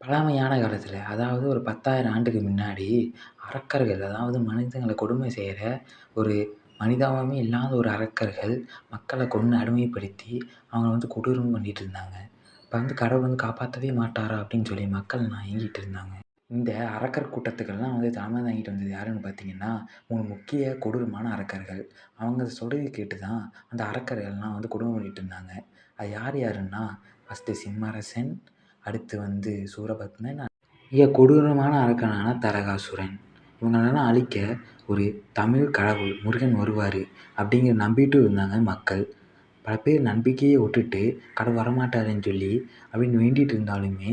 பழமையான காலத்தில் அதாவது ஒரு பத்தாயிரம் ஆண்டுக்கு முன்னாடி அரக்கர்கள் அதாவது மனிதங்களை கொடுமை செய்கிற ஒரு மனிதாபமே இல்லாத ஒரு அரக்கர்கள் மக்களை கொன்று அடிமைப்படுத்தி அவங்கள வந்து கொடூரம் பண்ணிகிட்டு இருந்தாங்க. இப்போ வந்து கடவுள் வந்து காப்பாற்றவே மாட்டாரா அப்படின்னு சொல்லி மக்கள்லாம் ஏங்கிட்டு இருந்தாங்க. இந்த அரக்கர் கூட்டத்துக்கெல்லாம் வந்து தலைமை தாங்கிட்டு வந்தது யாருன்னு பார்த்தீங்கன்னா மூணு முக்கிய கொடூரமான அரக்கர்கள். அவங்க சொல்கிறது கேட்டு தான் அந்த அரக்கர்கள்லாம் வந்து கொடுமை பண்ணிட்டு இருந்தாங்க. அது யார் யாருன்னா ஃபஸ்ட்டு சிம்மரசன் அடுத்து வந்து சூரபத்மன் மிக கொடூரமான அரக்கனான தரகாசுரன். இவங்களெல்லாம் அழிக்க ஒரு தமிழ் கடவுள் முருகன் வருவார் அப்படிங்கிற நம்பிட்டு இருந்தாங்க மக்கள். பல பேர் நம்பிக்கையை விட்டுட்டு கடவுள் வரமாட்டாருன்னு சொல்லி அப்படின்னு வேண்டிகிட்டு இருந்தாலுமே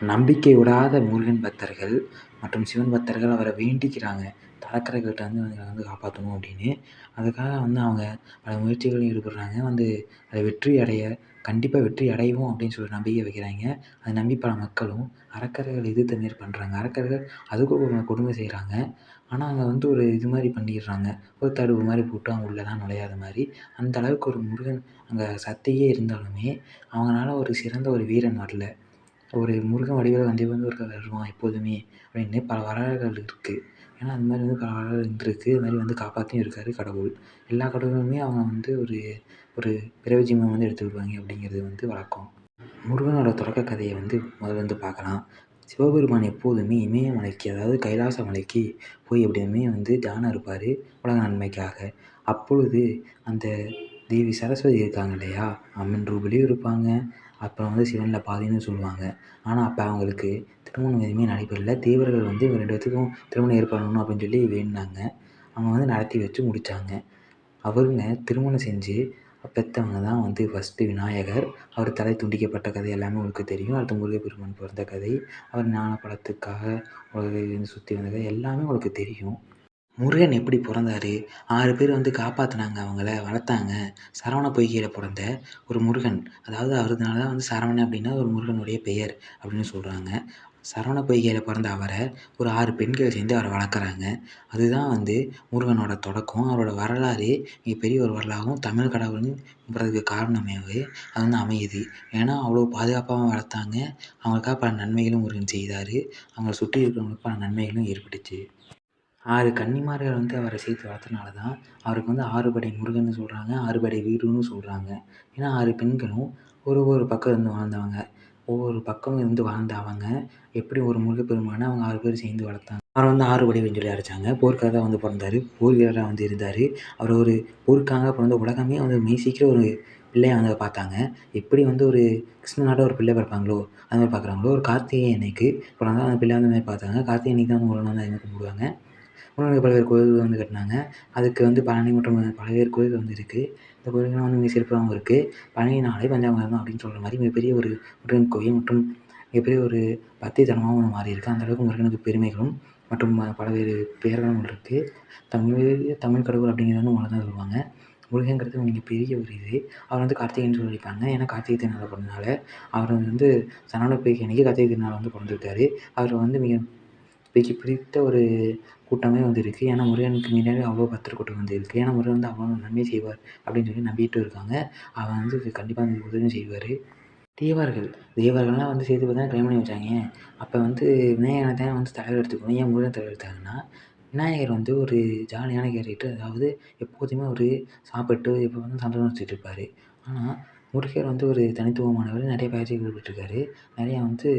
நம்பிக்கை விடாத முருகன் பக்தர்கள் மற்றும் சிவன் பக்தர்கள் அவரை வேண்டிக்கிறாங்க. தலக்கரைகள்கிட்ட வந்து வந்து காப்பாற்றணும் அப்படின்னு. அதுக்காக வந்து அவங்க பல முயற்சிகளில் ஈடுபடுறாங்க. வந்து அதை வெற்றி அடைய கண்டிப்பாக வெற்றி அடைவோம் அப்படின்னு சொல்லி நம்பிக்கை வைக்கிறாங்க. அதை நம்பி பல மக்களும் அரக்கர்கள் எதிர்த்த மாரி பண்ணுறாங்க அரக்கர்கள் அதுக்கும் கொடுமை செய்கிறாங்க ஆனால் அங்கே வந்து ஒரு இது மாதிரி பண்ணிடுறாங்க. ஒரு தடுப்பு மாதிரி போட்டு அவங்க உள்ளலாம் நுழையாத மாதிரி. அந்த அளவுக்கு ஒரு முருகன் அங்கே சக்தியே இருந்தாலுமே அவங்களால ஒரு சிறந்த ஒரு வீரன் வரல. ஒரு முருகன் வடிவில் கண்டிப்பாக வந்து ஒருத்தன் வருவான் எப்போதுமே அப்படின்னு பல வரலாறுகள் இருக்குது ஏன்னா அந்த மாதிரி வந்து பல வரலாறு இருந்திருக்கு. அது மாதிரி வந்து காப்பாற்றியும் இருக்கார் கடவுள். எல்லா கடவுளுமே அவங்க வந்து ஒரு ஒரு பிறவி ஜீவன் வந்து எடுத்துக்கிடுவாங்க அப்படிங்கிறது வந்து வழக்கம். முருகனோட தொடக்க கதையை வந்து முதல்ல வந்து பார்க்கலாம். சிவபெருமான் எப்போதுமே இமயமலைக்கு அதாவது கைலாச மலைக்கு போய் எப்படியுமே வந்து தியானம் இருப்பார் உலக நன்மைக்காக. அப்பொழுது அந்த தேவி சரஸ்வதி இருக்காங்க இல்லையா? அம்மன் ரூபிலையும் இருப்பாங்க. அப்புறம் வந்து சிவனில் பாதின்னு சொல்லுவாங்க. ஆனால் அப்போ அவங்களுக்கு திருமணம் எதுவுமே நடைபெறல. தேவர்கள் வந்து இவங்க ரெண்டு பேர்த்துக்கும் திருமணம் ஏற்படணும் அப்படின்னு சொல்லி வேண்டினாங்க. அவங்க வந்து நடத்தி வச்சு முடித்தாங்க அவருங்க திருமணம் செஞ்சு பெற்றவங்க தான் வந்து ஃபஸ்ட்டு விநாயகர். அவர் தலை துண்டிக்கப்பட்ட கதை எல்லாமே உங்களுக்கு தெரியும். அடுத்து முருகப்பெருமான் பிறந்த கதை. அவர் ஞான பழத்துக்காக உலகை சுற்றி வந்த கதை எல்லாமே உங்களுக்கு தெரியும். முருகன் எப்படி பிறந்தாரு? ஆறு பேர் வந்து காப்பாற்றினாங்க அவங்கள வளர்த்தாங்க. சரவண பொய்கையில் பிறந்த ஒரு முருகன். அதாவது அவருனால தான் வந்து சரவணன் அப்படின்னா ஒரு முருகனுடைய பெயர் அப்படின்னு சொல்கிறாங்க சரவண பொய்கையில் பிறந்த அவரை ஒரு ஆறு பெண்கள் சேர்ந்து அவரை வளர்க்குறாங்க. அதுதான் வந்து முருகனோட தொடக்கம். அவரோட வரலாறு மிகப்பெரிய ஒரு வரலாறும் தமிழ் கடவுள்ன்றதுக்கு காரணமாகவே அது. வந்து அமையுது. ஏன்னா அவ்வளோ பாதுகாப்பாகவும் வளர்த்தாங்க. அவங்களுக்காக பல நன்மைகளும் முருகன் செய்தார். அவங்களை சுற்றி இருக்கிறவங்களுக்கு பல நன்மைகளும் ஏற்பட்டுச்சு. ஆறு கன்னிமார்கள் வந்து அவரை சேர்த்து வளர்த்தனால தான் அவருக்கு வந்து ஆறுபடை முருகன்னு சொல்கிறாங்க ஆறுபடை வீடுன்னு சொல்கிறாங்க ஏன்னா ஆறு பெண்களும் ஒரு ஒரு பக்கம் இருந்து வாழ்ந்தவங்க. ஒவ்வொரு பக்கம் இருந்து வாழ்ந்த அவங்க. எப்படி ஒரு முருகப்பெருமானை அவங்க ஆறு பேர் சேர்ந்து வளர்த்தாங்க. அவர் வந்து ஆறுபடை சொல்லி அரைச்சாங்க போர்க்காக வந்து பிறந்தாரு. போர் வீரராக வந்து இருந்தார். அவர் ஒரு போருக்காக பிறந்த உலகமே வந்து மெய்சிக்கிற ஒரு பிள்ளையை வந்து பார்த்தாங்க. எப்படி வந்து ஒரு கிருஷ்ணனாட்ட ஒரு பிள்ளை பிறப்பாங்களோ அது மாதிரி பார்க்குறாங்களோ ஒரு கார்த்திகை அன்னைக்கு பிறந்தா அந்த பிள்ளை அந்த மாதிரி பார்த்தாங்க. கார்த்திகை அன்னைக்கு தான் வந்து முருகனை வந்து கும்பிடுவாங்க. முருகனுக்கு பல்வேறு கோயில்கள் வந்து கட்டினாங்க. அதுக்கு வந்து பழனி மற்றும் பல்வேறு கோயில்கள் வந்து இருக்குது இந்த கோயில்கள்லாம் வந்து மிக சிறப்பாகவும் இருக்குது பழனினாலே பஞ்சாமிர்தம் அப்படின்னு சொல்கிற மாதிரி மிகப்பெரிய ஒரு முருகன் கோயில் மற்றும் மிகப்பெரிய ஒரு பக்தித்தலமாகவும் மாறி இருக்குது அந்தளவுக்கு முருகனுக்கு பெருமைகளும் மற்றும் பல்வேறு பெயர்களும் இருக்குது தமிழ் தமிழ் கடவுள் அப்படிங்கிறது வந்து ஒன்று தான் சொல்லுவாங்க முருகங்கிறது மிகப்பெரிய ஒரு இது. அவர் வந்து கார்த்திகைன்னு சொல்லியிருப்பாங்க. ஏன்னா கார்த்திகை திருநாள் பிறந்தனால அவர் வந்து சரவண பொய்கை அன்றைக்கி கார்த்திகை திருநாள் வந்து பிறந்துருக்காரு. அவர் வந்து மிக மிக பிடித்த ஒரு கூட்டமே வந்து இருக்குது ஏன்னா முருகனுக்கு முன்னாடி அவ்வளோ பக்தர் கூட்டம் வந்து இருக்குது ஏன்னா முருகன் வந்து அவ்வளோ நன்மை செய்வார் அப்படின்னு சொல்லி நம்பிட்டு இருக்காங்க. அவன் வந்து கண்டிப்பாக வந்து உதவி செய்வார். தேவர்கள் தேவர்கள்லாம் வந்து சேர்த்து பார்த்தா கல்யாணம் பண்ணி வச்சாங்க. அப்போ வந்து விநாயகனை தான் வந்து தலைவர் எடுத்துக்கணும். ஏன் முருகன் தலைவர் எடுத்தாங்கன்னா விநாயகர் வந்து ஒரு ஜாலியான கேரக்டர். அதாவது எப்போதுமே ஒரு சாப்பிட்டு எப்போ வந்து சந்தோஷம் வச்சுட்டு இருப்பார். ஆனால் முருகர் வந்து ஒரு தனித்துவமானவர். நிறைய பயிற்சிகள் ஈடுபட்டிருக்காரு நிறையா வந்து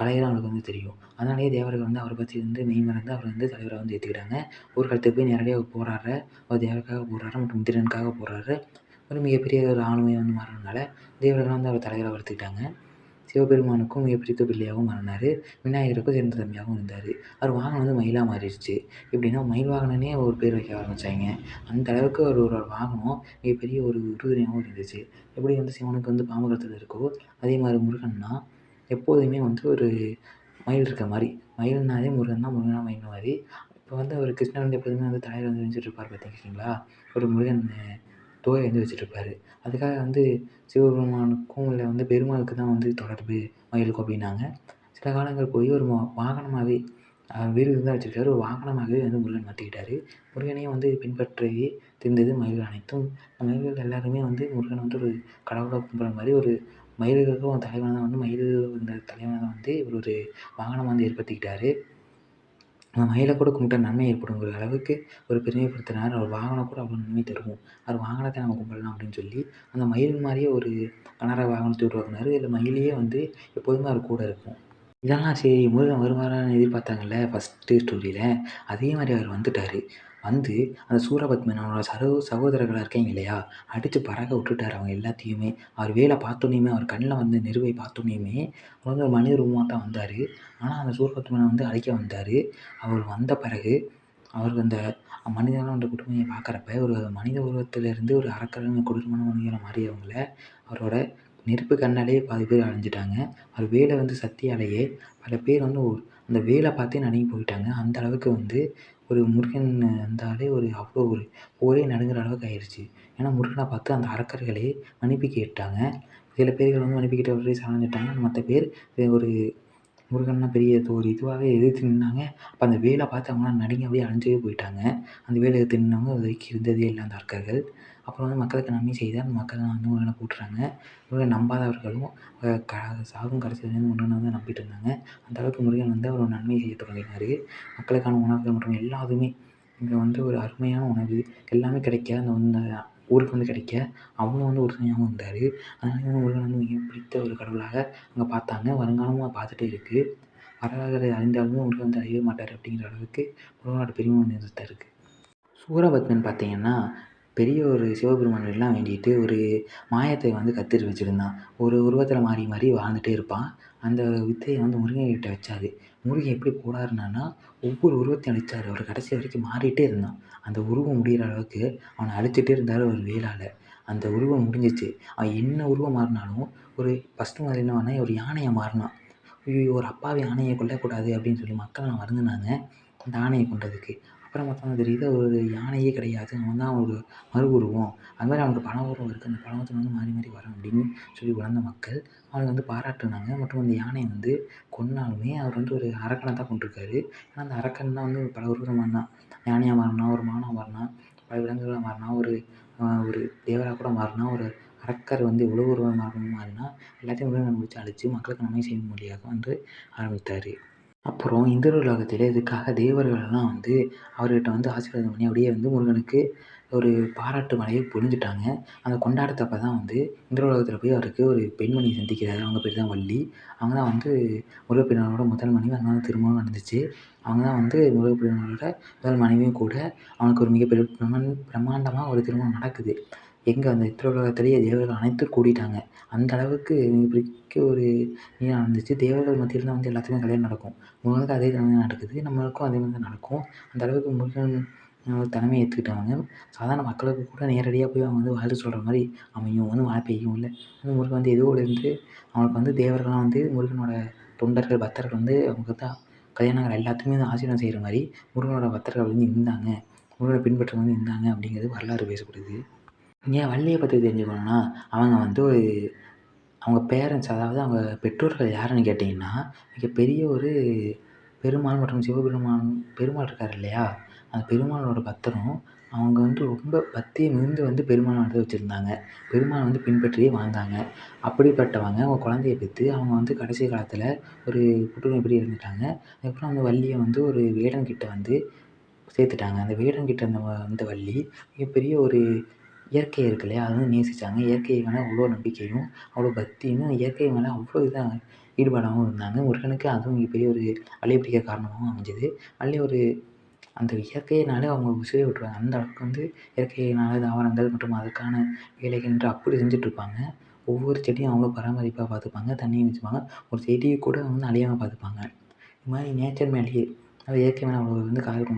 கலைகள் அவங்களுக்கு வந்து தெரியும். அதனாலேயே தேவர்கள் வந்து அவரை பற்றி வந்து மெய்மறந்து அவரை வந்து தலைவராக வந்து ஏற்றுக்கிட்டாங்க போர்க்களத்துக்கு போய் நேரடியாக போராடுற அவர் தேவருக்காக போராடுற மற்றும் இந்திரனுக்காக போராடுற ஒரு மிகப்பெரிய ஒரு ஆளுமையை வந்து மாறினதுனால தேவர்கள் வந்து அவர் தலைவராக வளர்த்துக்கிட்டாங்க. சிவபெருமானுக்கும் மிகப்பெரிய பிள்ளையாகவும் மாறினார். விநாயகருக்கும் சிறந்த தம்பியாகவும் இருந்தார். அவர் வாகனம் வந்து மயிலாக மாறிடுச்சு. எப்படின்னா மயில் வாகனனே ஒரு பேர் வைக்க ஆரம்பித்தாங்க அந்த அளவுக்கு அவர் ஒரு வாகனம் மிகப்பெரிய ஒரு உறுதுணையாகவும் இருந்துச்சு. எப்படி வந்து சிவனுக்கு வந்து பாம்பு கருத்தில் இருக்கோ அதே மாதிரி முருகன்னா எப்போதுமே வந்து ஒரு மயில் இருக்க மாதிரி. மயில்னாலே முருகன் தான் முருகன்னா மயில் மாதிரி. இப்போ வந்து அவர் கிருஷ்ணர் வந்து எப்போதுமே வந்து தலையில் வந்து வச்சுட்ருப்பார் பார்த்துருக்கீங்களா ஒரு முருகன் தோகை வந்து வச்சுட்ருப்பாரு அதுக்காக வந்து சிவபெருமானுக்கும் இல்லை வந்து பெருமாளுக்கு தான் வந்து தொடர்பு மயிலுக்கும் அப்படின்னாங்க. சில காலங்கள் போய் ஒரு வாகனமாகவே வீடு தான் வச்சுருக்காரு. ஒரு வாகனமாகவே வந்து முருகன் மாற்றிக்கிட்டாரு முருகனையும் வந்து பின்பற்றி தெரிந்தது மயில்கள் அனைத்தும். மயில்கள் எல்லாருமே வந்து முருகனை வந்து ஒரு கடவுளாக கும்பிட்ற மாதிரி ஒரு மயில்களுக்கும் தலைவனாக தான் வந்து மயில்கள் இந்த தலைவனாக தான் வந்து இவர் ஒரு வாகனம் வந்து ஏற்படுத்திக்கிட்டாரு. அந்த மயிலை கூட கும்பிட்டா நன்மை ஏற்படுங்கிற அளவுக்கு ஒரு பெருமைப்படுத்தினார். அவர் வாகனம் கூட அவ்வளோ நன்மை தரும்? அவர் வாகனத்தை நம்ம கும்பிடலாம் அப்படின்னு சொல்லி அந்த மயில் மாதிரியே ஒரு கனரக வாகனத்தை உருவாக்குனார். இதில் மயிலையே வந்து எப்போதுமே அவர் கூட இருக்கும். இதெல்லாம் சரி முருகன் வருவாரான்னு எதிர்பார்த்தாங்கல்ல ஃபஸ்ட்டு ஸ்டோரியில் அதே மாதிரி அவர் வந்துட்டார். வந்து அந்த சூரபத்மனோட சரோ சகோ சகோதரர்களாக இருக்காங்க இல்லையா? அடித்து பறக்க விட்டுட்டார் அவங்க எல்லாத்தையுமே. அவர் வேலை பார்த்தோன்னையுமே அவர் கண்ணில் வந்து நிறுவை பார்த்தோன்னேயுமே அவர் வந்து ஒரு மனித ரூபமாக தான் வந்தார். ஆனால் அந்த சூரபத்மனை வந்து அழிக்க வந்தார். அவர் வந்த பிறகு அவருக்கு அந்த மனிதனோட கொடுமையை பார்க்குறப்ப ஒரு மனித உருவத்திலேருந்து ஒரு அரக்கரான கொடூரமான மனிதனை மாறியவங்கள அவரோட நெருப்பு கண்ணாலேயே பாதி பேர் அழிஞ்சிட்டாங்க. அவர் வேலை வந்து சக்தியாலேயே பல பேர் வந்து அந்த வேலை பார்த்தே நடுங்கி போயிட்டாங்க. அந்த அளவுக்கு வந்து ஒரு முருகன் வந்தாலே ஒரு அவ்வளோ ஒரு ஊரே நடுங்கிற அளவுக்கு ஆயிடுச்சு ஏன்னா முருகனை பார்த்து அந்த அரக்கர்களே மன்னிப்பு கேட்டாங்க. சில பேர்கள் வந்து மன்னிப்பு கேட்டவர்களே சரணடைஞ்சிட்டாங்க மற்ற பேர் ஒரு முருகன்னா பெரிய ஒரு இதுவாகவே எதிர்த்து நின்னாங்க. அப்போ அந்த வேலை பார்த்து அவங்களாம் நடுங்கி அப்படியே அழிஞ்சே போயிட்டாங்க. அந்த வேலை எதிர்த்து நின்றவங்க அது வரைக்கும் இருந்ததே இல்லை அந்த அரக்கர்கள். அப்புறம் வந்து மக்களுக்கு நன்மை செய்து அந்த மக்கள்லாம் வந்து முருகனை போற்றுறாங்க முருகன் நம்பாதவர்களும் க சாகும் கடைசி வரையும் முருகனை வந்து நம்பிட்டு இருந்தாங்க. அந்த அளவுக்கு முருகன் வந்து அவர் நன்மை செய்ய தொடங்கினார். மக்களுக்கான உணவுகள் மற்றும் எல்லாத்துமே இங்கே வந்து ஒரு அருமையான உணவு. எல்லாமே கிடைக்க அந்த அந்த ஊருக்கு வந்து கிடைக்க அவங்களும் வந்து உறுதுணையாகவும் இருந்தார். அதனால வந்து முருகன் வந்து மிக பிடித்த ஒரு கடவுளாக அங்கே பார்த்தாங்க. வருங்காலமும் பார்த்துட்டே இருக்குது வரலாறு அறிந்தாலுமே முருகன் வந்து அழியவே மாட்டார் அப்படிங்கிற அளவுக்கு முருகனோட பெருமை வந்து இருக்குது சூரபத்மன் பார்த்தீங்கன்னா பெரிய ஒரு சிவபெருமான்கிட்டலாம் வேண்டிட்டு ஒரு மாயத்தை வந்து கற்றுட்டு வச்சுருந்தான். ஒரு உருவத்தில் மாறி மாறி வாழ்ந்துகிட்டே இருப்பான். அந்த வித்தையை வந்து முருகன்கிட்ட வச்சார். முருகன் எப்படி போராடினான்னா ஒவ்வொரு உருவத்தையும் அழிச்சார். அவர் கடைசி வரைக்கும் மாறிட்டே இருந்தான். அந்த உருவம் முடிகிற அளவுக்கு அவனை அழிச்சிட்டே இருந்தார் ஒரு வேலால் அந்த உருவம் முடிஞ்சிச்சு. அவன் என்ன உருவம் மாறினாலும் ஒரு ஃபஸ்ட்டு முதல்ல என்ன பண்ணான்? ஒரு யானையாக மாறினான். ஐயோ ஒரு அப்பாவி யானையை கொல்லக்கூடாது அப்படின்னு சொல்லி மக்கள்லாம் வருந்தினாங்க. அந்த யானையை கொன்றதுக்கு. அப்புறம் பார்த்தா தெரியுது ஒரு யானையே கிடையாது. அவன் தான் ஒரு மறு உருவம் அது மாதிரி அவனுக்கு பல உருவம் இருக்குது அந்த பல உருவத்தில் வந்து மாறி மாறி வரும் அப்படின்னு சொல்லி உணர்ந்த மக்கள் அவனை வந்து பாராட்டுனாங்க. மற்றும் அந்த யானையை வந்து கொன்னாலுமே அவர் வந்து ஒரு அரக்கனை தான் கொண்டிருக்காரு ஏன்னா அந்த அரக்கன் தான் வந்து பல உருவமானான் யானையாக மாறினா ஒரு மானாக மாறினா பல விலங்குகளாக மாறினா ஒரு ஒரு தேவராக கூட மாறினா ஒரு அரக்கர் வந்து எவ்வளோ உருவம் மாறணும் மாறினா எல்லாத்தையும் உருவம் முடிச்சு அழித்து மக்களுக்கு நன்மை செய்யும் வழியாக வந்து ஆரம்பித்தார். அப்புறம் இந்திர உலகத்தில் இதுக்காக தேவர்கள்லாம் வந்து அவர்கிட்ட வந்து ஆசீர்வாதம் பண்ணி அப்படியே வந்து முருகனுக்கு ஒரு பாராட்டு மழையை பொழிஞ்சிட்டாங்க. அந்த கொண்டாட்டத்தப்போ தான் வந்து இந்திர உலகத்தில் போய் அவருக்கு ஒரு பெண்மணி சந்திக்கிறார். அவங்க பேர் தான் வள்ளி. அவங்க தான் வந்து முருகப்பெருமானோட முதல் மனைவி. அங்கே தான் திருமணம் நடந்துச்சு. அவங்க தான் வந்து முருகப்பெருமானோட முதல் மனைவியும் கூட அவனுக்கு ஒரு மிகப்பெரிய பிரமாண் பிரம்மாண்டமாக ஒரு திருமணம் நடக்குது. எங்கே அந்த உலகத்திலேயே தேவர்கள் அனைத்தும் கூடிட்டாங்க. அந்த அளவுக்கு மிகப்பெரிய ஒரு இது நடந்துச்சு தேவர்கள் மத்தியில் தான் வந்து எல்லாத்துக்குமே கல்யாணம் நடக்கும். முருகனுக்கும் அதே தலைமை தான் நடக்குது நம்மளுக்கும் அதே மாதிரி தான் நடக்கும். அந்த அளவுக்கு முருகன் தலைமை ஏற்றுக்கிட்டவங்க சாதாரண மக்களுக்கு கூட நேரடியாக போய் அவங்க வந்து வாழ்த்து சொல்கிற மாதிரி அமையும் வந்து மழை பெய்யும் இல்லை. வந்து முருகன் வந்து எதுவோலேருந்து அவனுக்கு வந்து தேவர்கள்லாம் வந்து முருகனோட தொண்டர்கள் பக்தர்கள் வந்து அவங்க தான் கல்யாணங்கள் எல்லாத்துக்குமே வந்து ஆசீர்வாதம் செய்கிற மாதிரி முருகனோட பக்தர்கள் வந்து இருந்தாங்க. முருகனை பின்பற்றவங்க வந்து இருந்தாங்க அப்படிங்கிறது வரலாறு பேசப்படுது. ஏன் வள்ளியை பற்றி தெரிஞ்சுக்கணுன்னா அவங்க வந்து ஒரு அவங்க பேரண்ட்ஸ் அதாவது அவங்க பெற்றோர்கள் யாருன்னு கேட்டிங்கன்னா மிகப்பெரிய ஒரு பெருமாள் மற்றும் சிவபெருமான் பெருமாள் இருக்கார் இல்லையா? அந்த பெருமாளோட பக்தரும் அவங்க வந்து ரொம்ப பக்தியை மிகுந்து வந்து பெருமாளை வந்து வச்சுருந்தாங்க. பெருமாளை வந்து பின்பற்றியே வாழ்ந்தாங்க. அப்படிப்பட்டவங்க அவங்க குழந்தைய பெற்று அவங்க வந்து கடைசி காலத்தில் ஒரு புற்றுநோய் எப்படி இறந்துட்டாங்க. அதுக்கப்புறம் அந்த வள்ளியை வந்து ஒரு வேடன்கிட்ட வந்து சேர்த்துட்டாங்க. அந்த வேடன்கிட்ட இருந்த அந்த வள்ளி மிகப்பெரிய ஒரு இயற்கை இருக்கு இல்லையா? அதை வந்து நேசித்தாங்க இயற்கை மேலே அவ்வளோ நம்பிக்கையும் அவ்வளோ பக்தியும் இயற்கை மேலே அவ்வளோ இதாக ஈடுபாடாகவும் இருந்தாங்க. முருகனுக்கு அதுவும் மிகப்பெரிய ஒரு வள்ளியை பிடிக்க காரணமாகவும் அமைஞ்சது. வள்ளி ஒரு அந்த இயற்கையினாலே அவங்க உசிரை விட்டுருவாங்க. அந்த அளவுக்கு வந்து இயற்கையினால் தாவரங்கள் மற்றும் அதுக்கான வேலைகள் என்று அப்படி செஞ்சுட்ருப்பாங்க. ஒவ்வொரு செடியும் அவங்க பராமரிப்பாக பார்த்துப்பாங்க தண்ணியும் வச்சுப்பாங்க. ஒரு செடியை கூட வந்து அழியாமல் பார்த்துப்பாங்க. இது மாதிரி நேச்சர் மேலேயே அது இயற்கை மேலே அவ்வளோ வந்து காதல்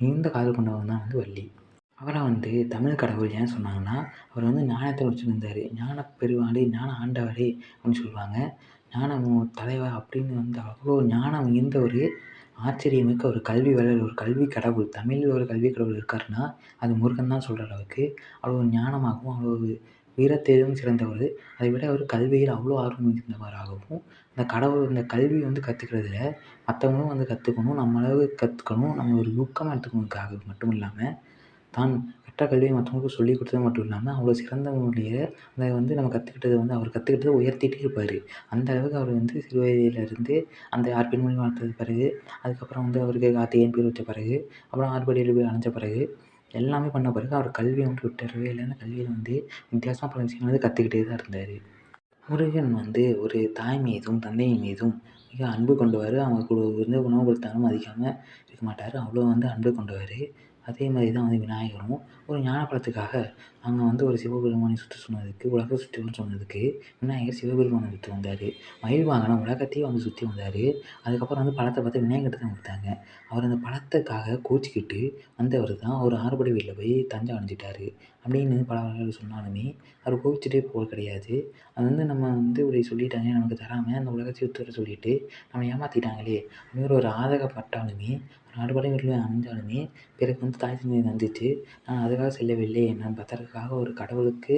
மிகுந்த காதல் கொண்டவங்க தான் வந்து வள்ளி. அவரை வந்து தமிழ் கடவுள் ஏன் சொன்னாங்கன்னா அவர் வந்து ஞானத்தை வச்சுருந்தார். ஞான பெருவாளி ஞான ஆண்டவரே அப்படின்னு சொல்லுவாங்க. ஞானமும் தலைவர் அப்படின்னு வந்து அவ்வளோ ஞானம் மிகுந்த ஒரு ஆச்சரியமிக்க ஒரு கல்வி வளர் ஒரு கல்வி கடவுள் தமிழில் ஒரு கல்வி கடவுள் இருக்காருன்னா அது முருகன் தான் சொல்கிற அளவுக்கு அவ்வளோ ஞானமாகவும் அவ்வளோ வீரத்திலும் சிறந்தவர். அதை விட அவர் கல்வியில் அவ்வளோ ஆர்வம் மிகுந்தவராகவும் இந்த கடவுள் இந்த கல்வி வந்து கற்றுக்கிறதுல மற்றவங்களும் வந்து கற்றுக்கணும் நம்மளவு கற்றுக்கணும் நம்ம ஒரு ஊக்கமாக எடுத்துக்கணுக்காக மட்டும் இல்லாமல் தான் கற்ற கல்வியை மற்றவங்களுக்கு சொல்லிக் கொடுத்தது மட்டும் இல்லாமல் அவ்வளோ சிறந்த முறையில் அதை வந்து நம்ம கற்றுக்கிட்டத வந்து அவர் கற்றுக்கிட்டத உயர்த்திகிட்டே இருப்பார். அந்த அளவுக்கு அவர் வந்து சிறு வயதிலேருந்து அந்த ஆறு மொழி வளர்த்தது பிறகு அதுக்கப்புறம் வந்து அவருக்கு கார்த்திகேயன் பேர் வச்ச பிறகு அப்புறம் ஆர்படியில் போய் அடைஞ்ச பிறகு எல்லாமே பண்ண பிறகு அவர் கல்வியை வந்து விட்டுறவே இல்லைன்னா கல்வியில் வந்து வித்தியாசமாக பல விஷயங்கள் வந்து கற்றுக்கிட்டே தான் இருந்தார். முருகன் வந்து ஒரு தாய் மீதும் தந்தை மீதும் மிக அன்பு கொண்டவர். அவங்க கு வந்து உணவு கொடுத்தாலும் மதிக்காமல் இருக்க மாட்டார். அவ்வளோ வந்து அன்பு கொண்டவர். அதே மாதிரி தான் வந்து விநாயகரும். ஒரு ஞானப்பழத்துக்காக அங்கே வந்து ஒரு சிவபெருமானை சுற்ற சொன்னதுக்கு உலக சுற்றி சொன்னதுக்கு விநாயகர் சிவபெருமானை சுற்றி வந்தார். மயில் வாகனம் உலகத்தையே வந்து சுற்றி வந்தார். அதுக்கப்புறம் வந்து பழத்தை பார்த்து விநாயகர்கிட்ட தான் கொடுத்தாங்க. அவர் அந்த பழத்துக்காக கோச்சிக்கிட்டு வந்தவர் தான். அவர் ஆறுபடை வீட்டில் போய் தஞ்சம் அடைஞ்சிட்டாரு. அப்படின்னு பல வரலாறு சொன்னாலுமே அவர் கோவிச்சுட்டே போக கிடையாது. அது வந்து நம்ம வந்து இப்படி சொல்லிட்டாங்க நமக்கு தராமல் அந்த உலகத்தை சுற்றுற சொல்லிட்டு நம்ம ஏமாற்றிட்டாங்களே அப்படிங்கிற ஒரு ஆதகப்பட்டாலுமே ஆறுபடை வீட்டில் அமைந்தாலுமே பிறகு வந்து தாய் தந்தையை வந்துச்சு நான் அதுக்காக செல்லவில்லை. நான் பக்தர்களுக்காக ஒரு கடவுளுக்கு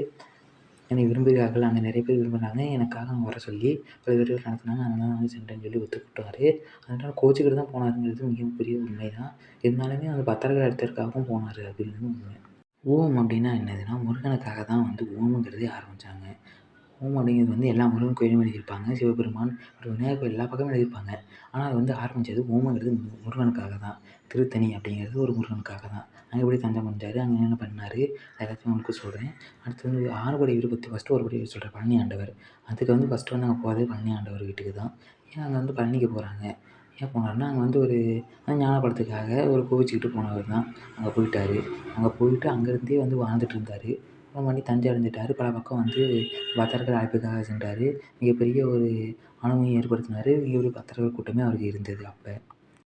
என்னை விரும்புகிறார்கள். அங்கே நிறைய பேர் விரும்புகிறாங்க எனக்காக அவங்க வர சொல்லி பல பேர்கள் நடத்துனாங்க. அதனால் வந்து சென்றேன்னு சொல்லி ஒத்துக்கிட்டாரு. அதனால் கோச்சிக்கிட்டு தான் போனாருங்கிறது மிகப்பெரிய உண்மை தான் இருந்தாலுமே அந்த பக்தர்கள் இடத்திற்காகவும் போனார். அப்படின்னு உண்மை. ஓம் அப்படின்னா என்னதுன்னா முருகனுக்காக தான் வந்து ஓமுங்கிறதே ஆரம்பித்தாங்க ஓம் அப்படிங்கிறது வந்து எல்லா முருகன் கோயிலும் எழுதியிருப்பாங்க. சிவபெருமான் அப்புறம் விநாயகர் கோயில் எல்லா பக்கமும் எழுதியிருப்பாங்க. ஆனால் அது வந்து ஆரம்பித்தது ஓமங்கிறது முருகனுக்காக தான். திருத்தணி அப்படிங்கிறது ஒரு முருகனுக்காக தான். அங்கே எப்படி தஞ்சம் அடைஞ்சாரு? அங்கே என்னென்ன பண்ணார்? எல்லாத்தையும் உங்களுக்கு சொல்கிறேன் அடுத்து வந்து ஆறுபடை வீடு பற்றி ஃபஸ்ட்டு ஒரு படி சொல்கிறேன் பழனி ஆண்டவர். அதுக்கு வந்து ஃபஸ்ட்டு வந்து அங்கே போகிறது பழனி ஆண்டவர் வீட்டுக்கு தான். ஏன் அங்கே வந்து பழனிக்கு போகிறாங்க ஏன் போனாருன்னா அங்கே வந்து ஒரு ஞானப்பழத்துக்காக ஒரு கோவிச்சுக்கிட்டு போனவர் தான். அங்கே போயிட்டார். அங்கே போயிட்டு அங்கேருந்தே வந்து வாழ்ந்துட்டு இருந்தார். அப்புறம் மறுபடி தஞ்சை அடைஞ்சிட்டாரு. பல பக்கம் வந்து பக்தர்கள் அழைப்புக்காக சென்றார். மிகப்பெரிய ஒரு அனுபவம் ஏற்படுத்தினாரு. மிகப்பெரிய பக்தர்கள் கூட்டமே அவருக்கு இருந்தது அப்போ.